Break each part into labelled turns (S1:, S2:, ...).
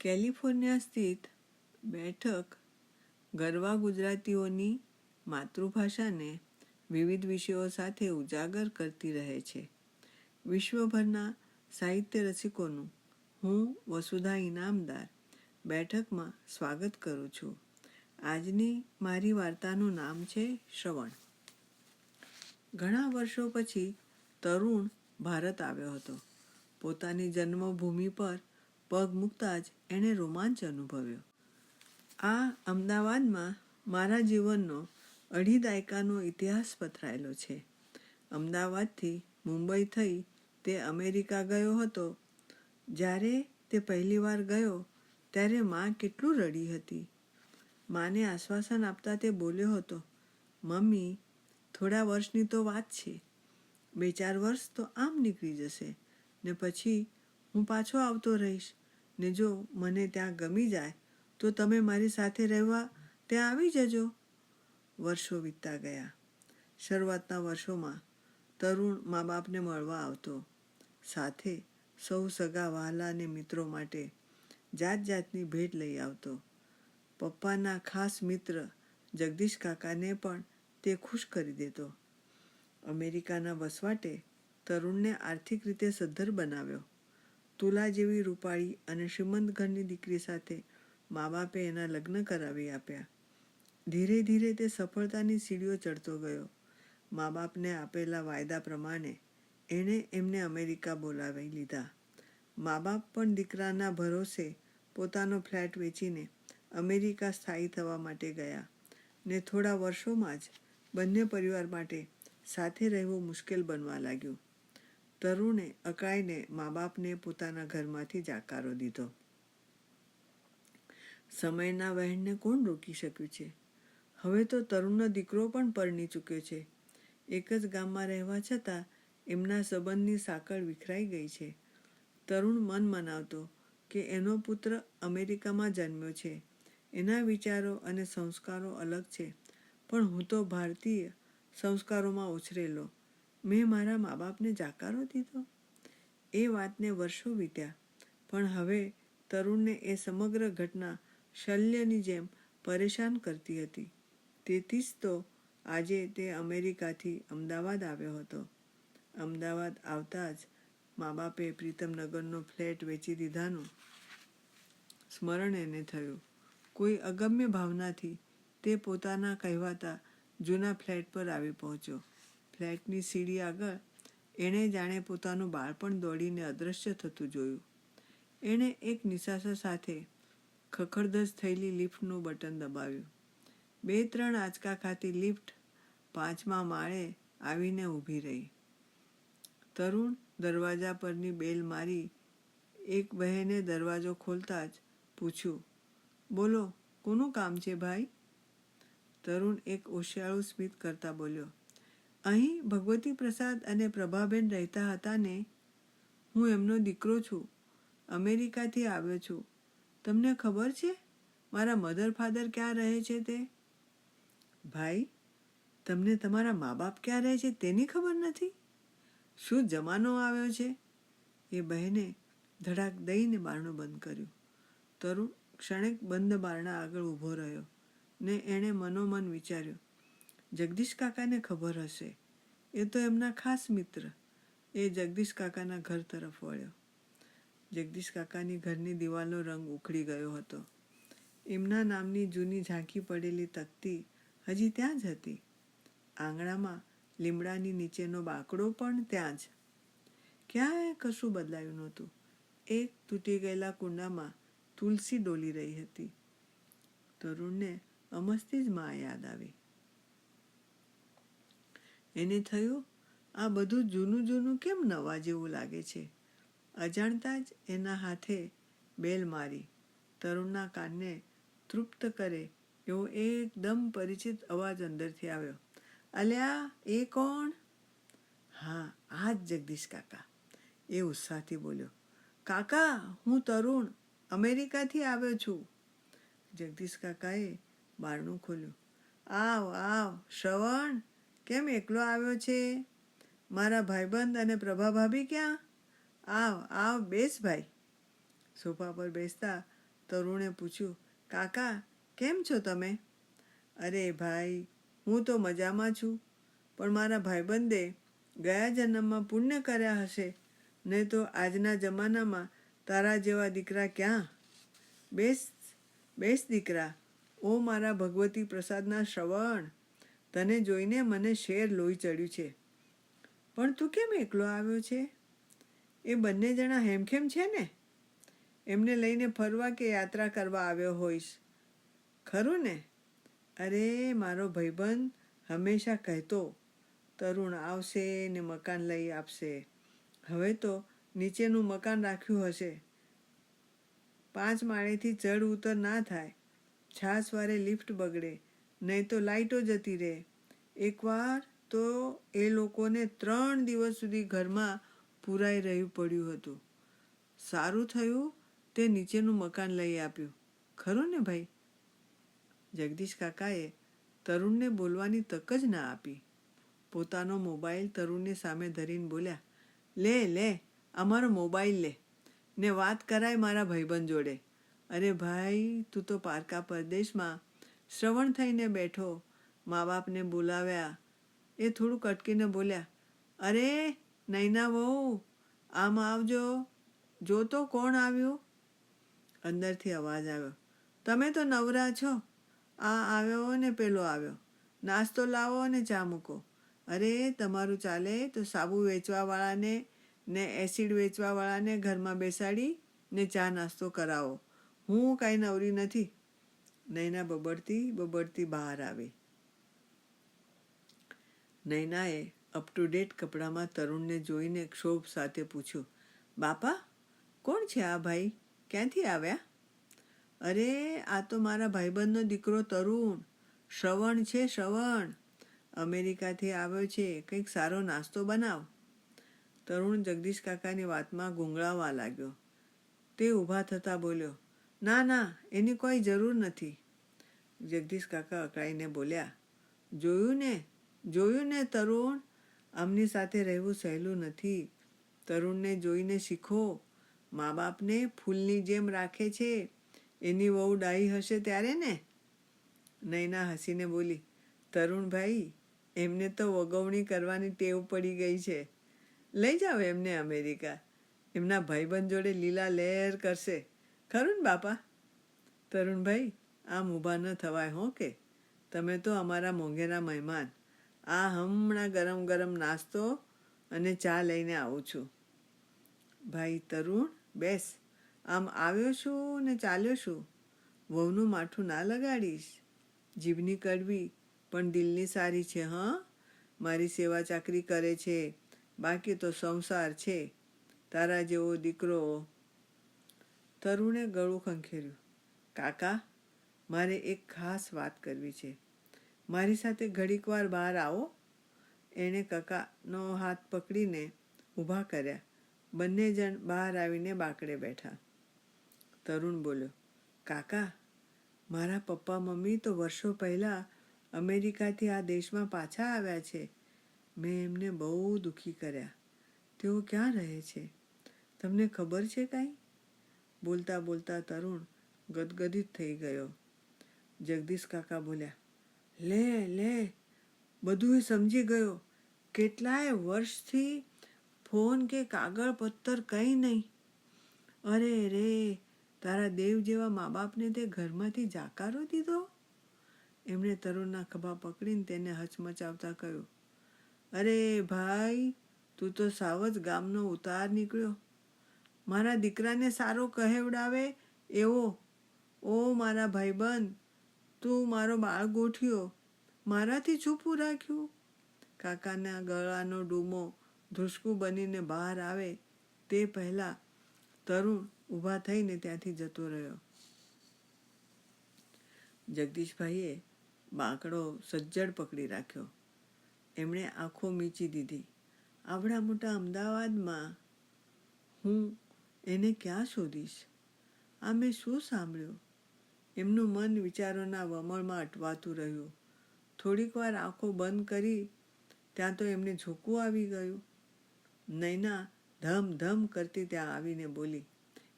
S1: California સ્થિત બેઠક ગરવા ગુજરાતીઓની માતૃભાષાને વિવિધ વિષયો સાથે ઉજાગર કરતી રહે છે. વિશ્વભરના સાહિત્ય રસિકોનું હું વસુધા ઇનામદાર બેઠકમાં સ્વાગત કરું છું. આજની મારી વાર્તાનું નામ છે શ્રવણ. ઘણા વર્ષો પછી તરુણ ભારત આવ્યો હતો. પોતાની જન્મભૂમિ પર પગ મૂકતા જ એણે રોમાંચ અનુભવ્યો. આ અમદાવાદમાં મારા જીવનનો અઢી દાયકાનો ઇતિહાસ પથરાયેલો છે. અમદાવાદથી મુંબઈ થઈ તે અમેરિકા ગયો હતો. જ્યારે તે પહેલીવાર ગયો, ત્યારે માં કેટલું રડી હતી. માને આશ્વાસન આપતા તે બોલ્યો હતો, મમ્મી, થોડા વર્ષની તો વાત છે. બે ચાર વર્ષ તો આમ નીકળી જશે ને પછી હું પાછો આવતો રહીશ. ને જો મને ત્યાં ગમી જાય, તો તમે મારી સાથે રહેવા ત્યાં આવી જજો. વર્ષો વીતતા ગયા. શરૂઆતના વર્ષોમાં તરુણ મા બાપને મળવા આવતો. સાથે સૌ સગા વહાલા અને મિત્રો માટે જાત જાતની ભેટ લઈ આવતો. પપ્પાના ખાસ મિત્ર જગદીશ કાકાને પણ તે ખુશ કરી દેતો. અમેરિકાના વસવાટે તરુણને આર્થિક રીતે સદ્ધર બનાવ્યો. તુલા જેવી રૂપાળી અને શ્રીમંત ઘરની દીકરી સાથે મા બાપે એના લગ્ન કરાવી આપ્યા. ધીરે ધીરે તે સફળતાની સીડીઓ ચડતો ગયો. મા બાપને આપેલા વાયદા પ્રમાણે એણે એમને અમેરિકા બોલાવી લીધા. મા બાપ પણ દીકરાના ભરોસે પોતાનો ફ્લેટ વેચીને અમેરિકા સ્થાયી થવા માટે ગયા ને થોડા વર્ષોમાં જ બંને પરિવાર માટે સાથે રહેવું મુશ્કેલ બનવા લાગ્યું. તરુણે અકાઈને મા બાપને પોતાના ઘરમાંથી જાકારો દીધો. સમયના વહેણને કોણ રોકી શક્યું છે? હવે તો તરુણનો દીકરો પણ પરણી ચૂક્યો છે. એક જ ગામમાં રહેવા છતાં એમના સંબંધની સાંકળ વિખરાઈ ગઈ છે. તરુણ મન મનાવતો કે એનો પુત્ર અમેરિકામાં જન્મ્યો છે. એના વિચારો અને સંસ્કારો અલગ છે. પણ હું તો ભારતીય સંસ્કારોમાં ઉછરેલો. મેં મારા મા બાપને જાકારો દીધો. એ વાતને વર્ષો વીત્યા. પણ હવે તરુણને એ સમગ્ર ઘટના શલ્યની જેમ પરેશાન કરતી હતી. તેથી જ તો આજે તે અમેરિકાથી અમદાવાદ આવ્યો હતો. અમદાવાદ આવતા જ મા બાપે પ્રીતમનગરનો ફ્લેટ વેચી દીધાનું સ્મરણ એને થયું. કોઈ અગમ્ય ભાવનાથી તે પોતાના કહેવાતા જૂના ફ્લેટ પર આવી પહોંચ્યો. ફ્લેટની સીડી આગળ એણે જાણે પોતાનું બાળપણ દોડીને અદૃશ્ય થતું જોયું. એણે એક નિશાસા સાથે ખખડધજ થયેલી લિફ્ટનું બટન દબાવ્યું. બે ત્રણ આંચકા ખાતી લિફ્ટ પાંચમા માળે આવીને ઊભી રહી. તરુણ દરવાજા પરની બેલ મારી એક બહેને દરવાજો ખોલતા જ પૂછ્યું, બોલો, કોનું કામ છે ભાઈ? તરુણ એક ઓશિયાળું સ્મિત કરતા બોલ્યો અહીં ભગવતી પ્રસાદ અને પ્રભાબેન રહેતા હતા ને હું એમનો દીકરો છું, અમેરિકાથી આવ્યો છું. તમને ખબર છે મારા મધર ફાધર ક્યાં રહે છે તે? ભાઈ, તમને તમારા મા બાપ ક્યાં રહે છે તેની ખબર નથી? શું જમાનો આવ્યો છે? એ બહેને ધડાક દઈને બારણું બંધ કર્યું. તરુણ ક્ષણેક બંધ બારણા આગળ ઊભો રહ્યો ને એણે મનોમન વિચાર્યું જગદીશ કાકાને ખબર હશે. એ તો એમના ખાસ મિત્ર. એ જગદીશ કાકાના ઘર તરફ વળ્યો. જગદીશ કાકાની ઘરની દિવાલનો રંગ ઉખડી ગયો હતો. એમના નામની જૂની ઝાંખી પડેલી તકતી હજી ત્યાં જ હતી. આંગણામાં લીમડાની નીચેનો બાકડો પણ ત્યાં જ. ક્યાંય કશું બદલાયું નહોતું. એક તૂટી ગયેલા કુંડામાં તુલસી ડોલી રહી હતી. તરુણને અમસ્તી જ માં યાદ આવી. એને થયું? આ બધું જૂનું જૂનું કેમ નવા જેવું લાગે છે? અજાણતા જ એના હાથે બેલ મારી. તરુણના કાનને તૃપ્ત કરે એવો એકદમ પરિચિત અવાજ અંદરથી આવ્યો. અલ્યા, એ કોણ? હા, આ જ જગદીશ કાકા. એ ઉત્સાહથી બોલ્યો. કાકા, હું તરુણ, અમેરિકાથી આવ્યો છું. જગદીશ કાકાએ બારણું ખોલ્યું. આવ આવ, શ્રવણ કેમ એકલો આવ્યો છે? મારા ભાઈબંધ અને પ્રભા ભાભી ક્યાં? આવ આવ, બેસ ભાઈ. સોફા પર બેસતા તરુણે પૂછ્યું, કાકા, કેમ છો તમે? અરે ભાઈ, હું તો મજામાં છું, પણ મારા ભાઈબંધે ગયા જન્મમાં પુણ્ય કર્યા હશે, નહીં તો આજના જમાનામાં તારા જેવા દીકરા ક્યાં? બેસ બેસ દીકરા, ઓ મારા ભગવતી પ્રસાદના શ્રવણ તને જોઈને મને શેર લોહી ચડ્યું છે. પણ તું કેમ એકલો આવ્યો છે? એ બંને જણા હેમખેમ છે ને? એમને લઈને ફરવા કે યાત્રા કરવા આવ્યો હોઈશ. ખરું ને? અરે, મારો ભાઈબંધ હંમેશા કહેતો, તરુણ આવશે ને મકાન લઈ આપશે. હવે તો નીચેનું મકાન રાખ્યું હશે. પાંચ માળેથી ચડ ઉતર ના થાય. છાસવારે લિફ્ટ બગડે. નહીં તો લાઇટો જતી રહે. એકવાર તો એ લોકોને ત્રણ દિવસ સુધી ઘરમાં પુરાઈ રહ્યું પડ્યું હતું. સારું થયું, તે નીચેનું મકાન લઈ આપ્યું. ખરું ને ભાઈ? જગદીશ કાકાએ તરુણને બોલવાની તક જ ના આપી. પોતાનો મોબાઈલ તરુણની સામે ધરીને બોલ્યા, લે લે, અમારો મોબાઈલ લે. ને વાત કરાય મારા ભાઈબંધ જોડે. અરે ભાઈ, તું તો પારકા પરદેશમાં શ્રવણ થઈને બેઠો. મા બાપને બોલાવ્યા. એ થોડું કટકીને બોલ્યા, અરે, નૈના વહુ, આમ આવજો. જો તો કોણ આવ્યું? અંદરથી અવાજ આવ્યો, તમે તો નવરા છો. આ આવ્યો ને પેલો આવ્યો. નાસ્તો લાવો અને ચા મૂકો. અરે, તમારું ચાલે તો સાબુ વેચવાવાળાને ને એસિડ વેચવાવાળાને ઘરમાં બેસાડી ને ચા નાસ્તો કરાવો. હું કાંઈ નવરી નથી. નૈના બબડતી બબડતી બહાર આવી. નૈનાએ અપ ટુ ડેટ કપડામાં તરુણને જોઈને ક્ષોભ સાથે પૂછ્યું, બાપા, કોણ છે આ ભાઈ? ક્યાંથી આવ્યા? અરે, આ તો મારા ભાઈબંધનો દીકરો તરુણ. શ્રવણ છે, શ્રવણ. અમેરિકાથી આવ્યો છે. કંઈક સારો નાસ્તો બનાવ. તરુણ જગદીશ કાકાની વાતમાં ગુંગળાવા લાગ્યો. તે ઊભા થતાં બોલ્યો ના ના, એની કોઈ જરૂર નથી. જગદીશ કાકા અકળાઈને બોલ્યા, જોયું ને જોયું ને તરુણ, આમની સાથે રહેવું સહેલું નથી. તરુણને જોઈને શીખો મા બાપને ફૂલની જેમ રાખે છે. એની વહુ ડાહી હશે ત્યારે ને? નૈના હસીને બોલી, તરુણભાઈ, એમને તો વગવણી કરવાની ટેવ પડી ગઈ છે. લઈ જાઓ એમને અમેરિકા. એમના ભાઈબંધ જોડે લીલા લહેર કરશે. ખરું ને બાપા. તરુણભાઈ આમ ઊભા ન થવાય હો કે? તમે તો અમારા મોંઘેરા મહેમાન. આ હમણાં ગરમ ગરમ નાસ્તો અને ચા લઈને આવું છું. ભાઈ તરુણ, બેસ. આમ આવ્યો છું ને ચાલ્યો છું. વહુનું માઠું ના લગાડીશ. જીભની કડવી, પણ દિલની સારી છે, હં? મારી સેવા ચાકરી કરે છે. બાકી તો સંસાર છે. તારા જેવો દીકરો તરુણે ગળું ખંખેર્યું. કાકા, મારે એક ખાસ વાત કરવી છે. મારી સાથે ઘડીક વાર બહાર આવો. એણે કાકાનો હાથ પકડીને ઊભા કર્યા. બંને જણ બહાર આવીને બાકડે બેઠા. તરુણ બોલ્યો, કાકા, મારા પપ્પા મમ્મી તો વર્ષો પહેલાં અમેરિકાથી આ દેશમાં પાછા આવ્યા છે. મેં એમને બહુ દુઃખી કર્યા. તેઓ ક્યાં રહે છે? તમને ખબર છે કાંઈ? બોલતા બોલતા તરુણ ગદગદિત થઈ ગયો. જગદીશ કાકા બોલ્યા, લે લે. બધું સમજી ગયો. કેટલાય વર્ષથી ફોન કે કાગળ પત્તર કંઈ નહીં. અરે રે, તારા દેવ જેવા મા બાપને તે ઘરમાંથી જાકારો દીધો? એમણે તરુણના ખભા પકડીને તેને હચમચાવતા કહ્યું, અરે ભાઈ, તું તો સાવ જ ગામનો ઉતાર નીકળ્યો. મારા દીકરાને સારો કહેવડાવે એવો, ઓ મારા ભાઈબંધ, તું મારો બાળ ગોઠ્યો, મારાથી છૂપું રાખ્યું. કાકાના ગળાનો ડૂમો ધ્રુસકું બનીને બહાર આવે તે પહેલાં તરુણ ઊભા થઈને ત્યાંથી જતો રહ્યો. જગદીશભાઈએ બાંકડો સજ્જડ પકડી રાખ્યો. એમણે આંખો મીચી દીધી. આવડા મોટા અમદાવાદમાં હું એને ક્યાં શોધીશ? આ મેં શું સાંભળ્યું? એમનું મન વિચારોના વમળમાં અટવાતું રહ્યું. થોડીક વાર આંખો બંધ કરી ત્યાં તો એમને ઝોકું આવી ગયું. નૈના ધમ ધમ કરતી ત્યાં આવીને બોલી,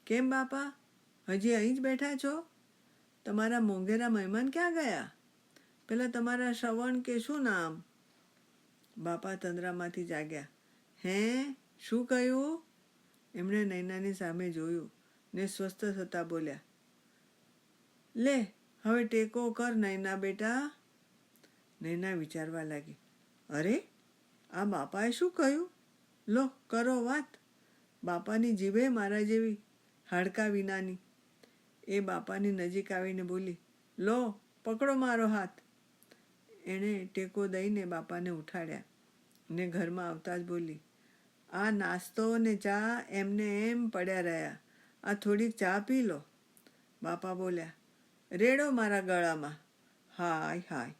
S1: કેમ બાપા? હજી અહીં જ બેઠા છો? તમારા મોંઘેરા મહેમાન ક્યાં ગયા? પેલા તમારા શ્રવણ કે શું નામ? બાપા તંદ્રામાંથી જાગ્યા, હે, શું કહ્યું? એમણે નૈનાની સામે જોયું ને સ્વસ્થ થતા બોલ્યા, લે, હવે ટેકો કર નૈના બેટા. નૈના વિચારવા લાગી, અરે, આ બાપાએ શું કહ્યું? લો, કરો વાત. બાપાની જીભે મારા જેવી હાડકા વિનાની. એ બાપાની નજીક આવીને બોલી, લો, પકડો મારો હાથ. એણે ટેકો દઈને બાપાને ઉઠાડ્યા ને ઘરમાં આવતા જ બોલી આ નાસ્તો ને ચા એમને એમ પડ્યા રહ્યા. આ થોડીક ચા પી લો. બાપા બોલ્યા, રેડો મારા ગળામાં. હાય હાય.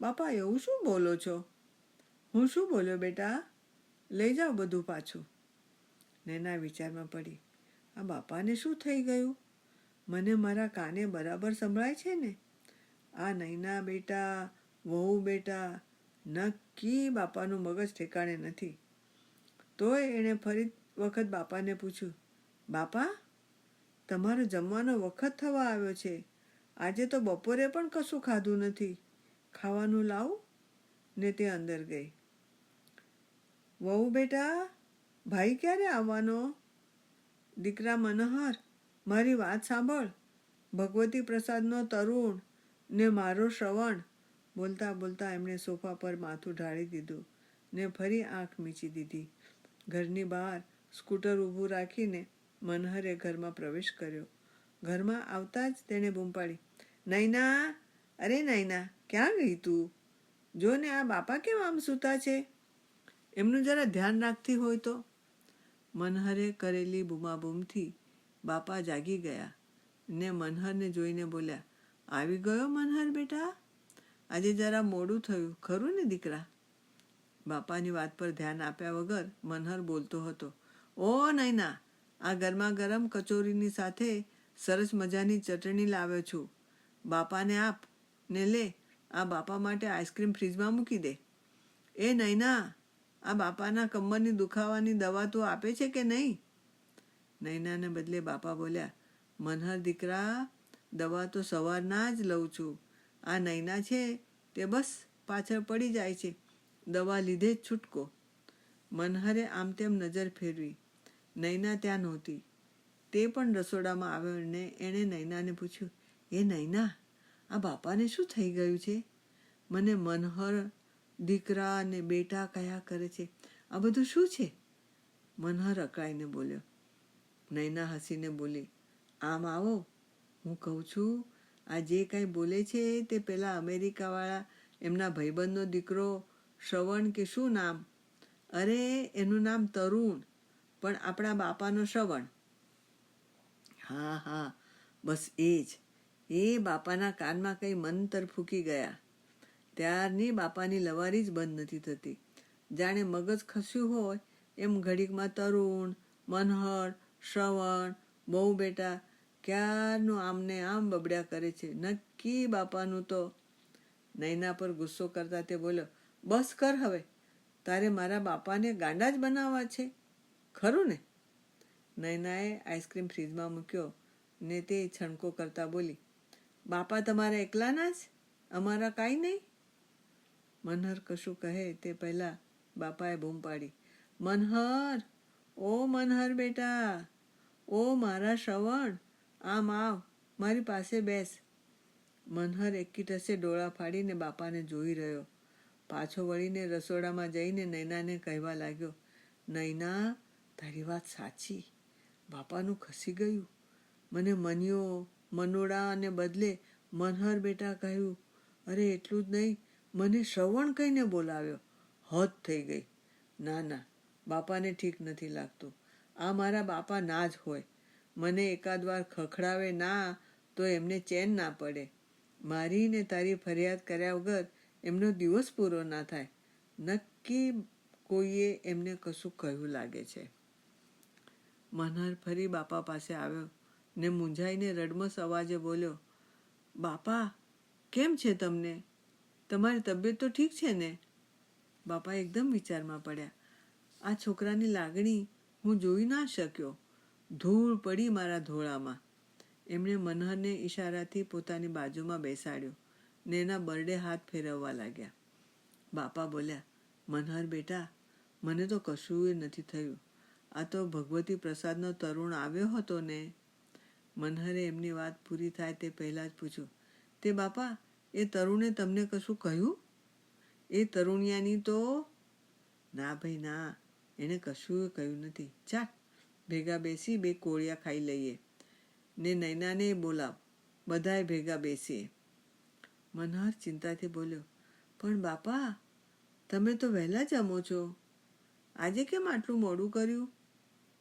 S1: બાપા, એવું શું બોલો છો? હું શું બોલ્યો બેટા? લઈ જાઓ બધું પાછું. નેના વિચારમાં પડી, આ બાપાને શું થઈ ગયું? મને મારા કાને બરાબર સંભળાય છે ને? આ નૈના બેટા, વહુ બેટા, નક્કી બાપાનું મગજ ઠેકાણે નથી. તોય એણે ફરી વખત બાપાને પૂછ્યું, બાપા, તમારો જમવાનો વખત થવા આવ્યો છે. આજે તો બપોરે પણ કશું ખાધું નથી. ખાવાનું લાવું. ને તે અંદર ગઈ. વહુ બેટા, ભાઈ ક્યારે આવવાનો? દીકરા મનોહર, મારી વાત સાંભળ. ભગવતી પ્રસાદનો તરુણ ને મારો શ્રવણ. બોલતા બોલતા એમણે સોફા પર માથું ઢાળી દીધું ને ફરી આંખ મીચી દીધી. ઘરની બહાર સ્કૂટર ઊભું રાખીને મનહરે ઘરમાં પ્રવેશ કર્યો. ઘરમાં આવતા જ તેણે બૂમ પાડી, નૈના, અરે નૈના, ક્યાં ગઈ તું? જો ને આ બાપા કેમ આમ સૂતા છે? એમનું જરા ધ્યાન રાખતી હોય તો. મનહરે કરેલી બૂમાબૂમથી બાપા જાગી ગયા ને મનહરને જોઈને બોલ્યા, આવી ગયો મનહર બેટા? આજે જરા મોડું થયું, ખરું ને દીકરા? બાપાની વાત પર ધ્યાન આપ્યા વગર મનહર બોલતો હતો, ઓ નૈના, આ ગરમા ગરમ કચોરીની સાથે સરસ મજાની ચટણી લાવ્યો છું. બાપાને આપ ને લે, આ બાપા માટે આઈસ્ક્રીમ ફ્રીજમાં મૂકી દે. એ નૈના, આ બાપાના કમરની દુખાવાની દવા તો આપે છે કે નહીં? નૈનાને બદલે બાપા બોલ્યા, મનહર દીકરા, દવા તો સવારના જ લઉં છું. આ નૈના છે તે બસ પાછળ પડી જાય છે. દવા લીધે જ છૂટકો. મનહરે આમ તેમ નજર ફેરવી. નૈના ત્યાં નહોતી. તે પણ રસોડામાં આવ્યો ને એણે નૈનાને પૂછ્યું, એ નૈના આ બાપાને શું થઈ ગયું છે? મને મનહર દીકરા અને બેટા કયા કરે છે? આ બધું શું છે? મનહર અકળાઈને બોલ્યો. નૈના હસીને બોલી, આમ આવો, હું કહું છું, આ જે કાંઈ બોલે છે તે પેલા અમેરિકાવાળા એમના ભાઈબંધનો દીકરો શ્રવણ કે શું નામ? અરે, એનું નામ તરુણ, પણ આપણા બાપાનો શ્રવણ. હા હા, બસ એ જ. એ બાપાના કાનમાં કંઈ મંતર ફૂકી ગયા. ત્યારની બાપાની લવારી જ બંધ નથી થતી. જાણે મગજ ખસ્યું હોય, એમ ઘડીકમાં તરુણ, મનહર, શ્રવણ, બહુ બેટા, ક્યારનું આમને આમ બબડ્યા કરે છે? નક્કી બાપાનું તો. નૈના પર ગુસ્સો કરતા તે બોલ્યો બસ કર હવે. તારે મારા બાપાને ગાંડા જ બનાવવા છે. ખરું ને? નયનાએ આઈસ્ક્રીમ ફ્રીજમાં મૂક્યો ને તે છણકો કરતા બોલી, બાપા તમારા એકલાના જ? અમારા કાંઈ નહીં? મનહર કશું કહે તે પહેલાં બાપાએ બૂમ પાડી, મનહર, ઓ મનહર બેટા, ઓ મારા શ્રવણ, આમ આવ, મારી પાસે બેસ. મનહર એકી ટસે ડોળા ફાડીને બાપાને જોઈ રહ્યો. પાછો વળીને રસોડામાં જઈને નૈનાને કહેવા લાગ્યો, નૈના, તારી વાત સાચી. બાપાનું ખસી ગયું. મને મન્યો, મનોડા અને બદલે મનહર બેટા કહ્યું, અરે, એટલું જ નહીં, મને શ્રવણ કહીને બોલાવ્યો. હદ થઈ ગઈ. ના ના, બાપાને ઠીક નથી લાગતું. આ મારા બાપા ના જ હોય. મને એકાદ વાર ખખડાવે ના તો એમને ચેન ના પડે. મારી ને તારી ફરિયાદ કર્યા વગર એમનો દિવસ પૂરો ના થાય. નક્કી કોઈએ એમને કશું કહ્યું લાગે છે. મનહર ફરી બાપા પાસે આવ્યો ને મૂંઝાઈને રડમસ અવાજે બોલ્યો, બાપા, કેમ છે તમને? તમારી તબિયત તો ઠીક છે ને? બાપા એકદમ વિચારમાં પડ્યા, આ છોકરાની લાગણી હું જોઈ ના શક્યો. ધૂળ પડી મારા ધોળામાં. એમણે મનહરને ઈશારાથી પોતાની બાજુમાં બેસાડ્યો. ને એના બરડે હાથ ફેરવવા લાગ્યા. બાપા બોલ્યા, મનહર બેટા, મને તો કશું નથી થયું. આ તો ભગવતી પ્રસાદનો તરુણ આવ્યો હતો ને. મનહરે એમની વાત પૂરી થાય તે પહેલાં જ પૂછ્યું, તે બાપા, એ તરુણે તમને કશું કહ્યું? એ તરુણિયાની તો? ના ભાઈ, ના, એણે કશું કહ્યું નથી. ચાલ, ભેગા બેસી બે કોળિયા ખાઈ લઈએ. ને નૈનાને બોલાવ બધાએ ભેગા બેસીએ. મનહર ચિંતાથી બોલ્યો, પણ બાપા, તમે તો વહેલા જમો છો. આજે કેમ આટલું મોડું કર્યું?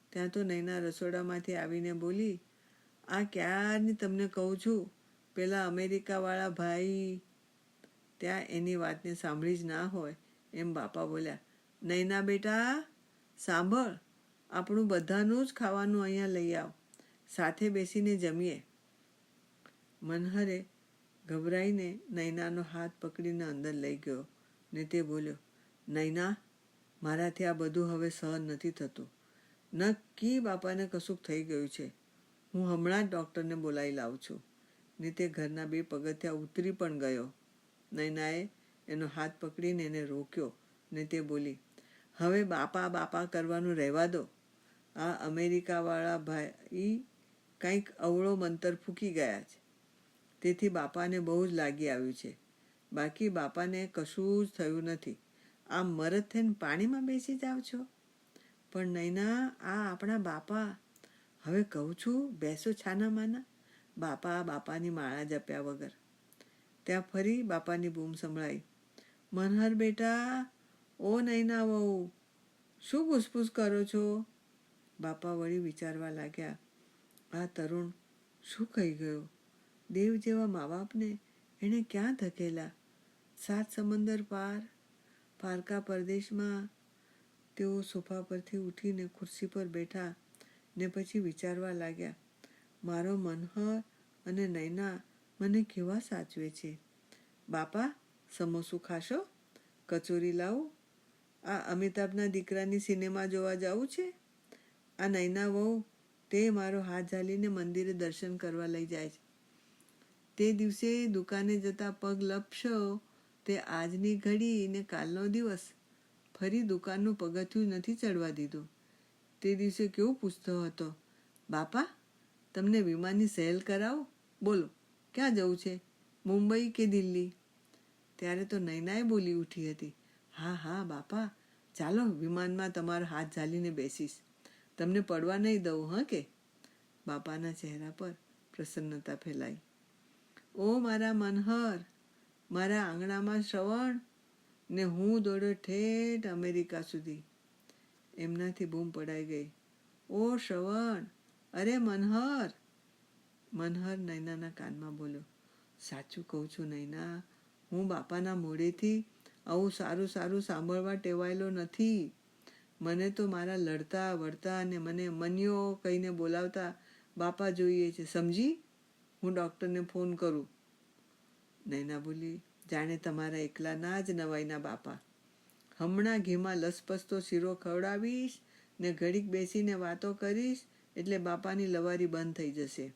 S1: ત્યાં તો નૈના રસોડામાંથી આવીને બોલી, આ ક્યારની તમને કહું છું? પેલા અમેરિકાવાળા ભાઈ. ત્યાં એની વાતને સાંભળી જ ના હોય એમ બાપા બોલ્યા નૈના બેટા, સાંભળ, આપણું બધાનું જ ખાવાનું અહીંયા લઈ આવ, સાથે બેસીને જમીએ. મનહરે ગભરાઈને નૈનાનો હાથ પકડીને અંદર લઈ ગયો ને તે બોલ્યો નૈના મારાથી આ બધું હવે સહન નથી થતું. નક્કી બાપાને કશુંક થઈ ગયું છે. હું હમણાં જ ડૉક્ટરને બોલાવી લાવું છું. ને તે ઘરના બે પગથિયા ઉતરી પણ ગયો. નૈનાએ એનો હાથ પકડીને એને રોક્યો ને તે બોલી, હવે બાપા બાપા કરવાનું રહેવા દો. આ અમેરિકાવાળા ભાઈ કંઈક અવળો મંતર ફૂકી ગયા છે. તેથી બાપાને બહુ જ લાગી આવ્યું છે. બાકી બાપાને કશું જ થયું નથી. આમ મરદ થઈને પાણીમાં બેસી જાવ છો? પણ નૈના, આ આપણા બાપા. હવે કહું છું, બેસો છાના માના બાપા બાપાની માળા જપ્યા વગર. ત્યાં ફરી બાપાની બૂમ સંભળાઈ. મનહર બેટા, ઓ નૈના વહુ, શું પૂછપૂછ કરો છો? બાપા વળી વિચારવા લાગ્યા. આ તરુણ શું કહી ગયો? દેવ જેવા મા બાપને એણે ક્યાં ધકેલા? સાત સમંદર પાર, પારકા પરદેશમાં તેઓ સોફા પરથી ઉઠીને ખુરશી પર બેઠા ને પછી વિચારવા લાગ્યા, મારો મનહર અને નૈના મને કેવા સાચવે છે? બાપા, સમોસું ખાશો? કચોરી લાવું? આ અમિતાભના દીકરાની સિનેમા જોવા જવું છે? આ નૈના વહુ તે મારો હાથ ઝાલીને મંદિરે દર્શન કરવા લઈ જાય છે. તે દિવસે દુકાને જતા પગ લપશો, તે આજની ઘડી ને કાલનો દિવસ. ફરી દુકાનનું પગથિયું નથી ચડવા દીધું. તે દિવસે કેવું પૂછતો હતો, બાપા, તમને વિમાનની સહેલ કરાવો? બોલો, ક્યાં જવું છે? મુંબઈ કે દિલ્હી? ત્યારે તો નૈનાએ બોલી ઉઠી હતી, હા હા, બાપા, ચાલો વિમાનમાં તમારો હાથ ઝાલીને બેસીશ. તમને પડવા નહીં દઉં, હા કે? બાપાના ચહેરા પર પ્રસન્નતા ફેલાઈ. ઓ મારા મનહર, મારા આંગણામાં શ્રવણ ને હું દોડ્યો ઠેઠ અમેરિકા સુધી. એમનાથી બૂમ પડાઈ ગઈ. ઓ શ્રવણ, અરે મનહર! મનહર નૈનાના કાનમાં બોલ્યો. સાચું કહું છું નૈના, હું બાપાના મોડેથી આવું સારું સારું સાંભળવા ટેવાયેલો નથી. મને તો મારા લડતા, વળતા અને મને મન્યો કહીને બોલાવતા બાપા જોઈએ છે. સમજી? હું ડૉક્ટરને ફોન કરું. નૈના બોલી, જાણે તમારા એકલાના જ નવાઈના બાપા. હમણાં ઘીમાં લસપસતો શીરો ખવડાવીશ ને ઘડીક બેસીને વાતો કરીશ એટલે બાપાની લવારી બંધ થઈ જશે.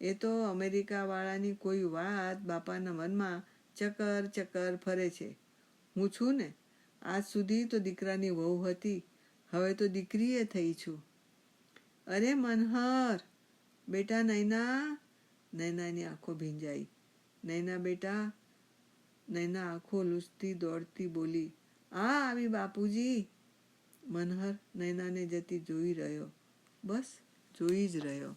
S1: એ તો અમેરિકાવાળાની કોઈ વાત બાપાના મનમાં ચકર ચકર ફરે છે. હું છું ને? આજ સુધી તો દીકરાની વહુ હતી. હવે તો દીકરીએ થઈ છું. અરે મનહર! બેટા નૈના! નૈનાની આંખો ભીંજાઈ. નૈના બેટા, નૈના આંખો લૂસતી દોડતી બોલી, આ આવી બાપુજી. મનહર નૈનાને જતી જોઈ રહ્યો. બસ, જોઈ જ રહ્યો.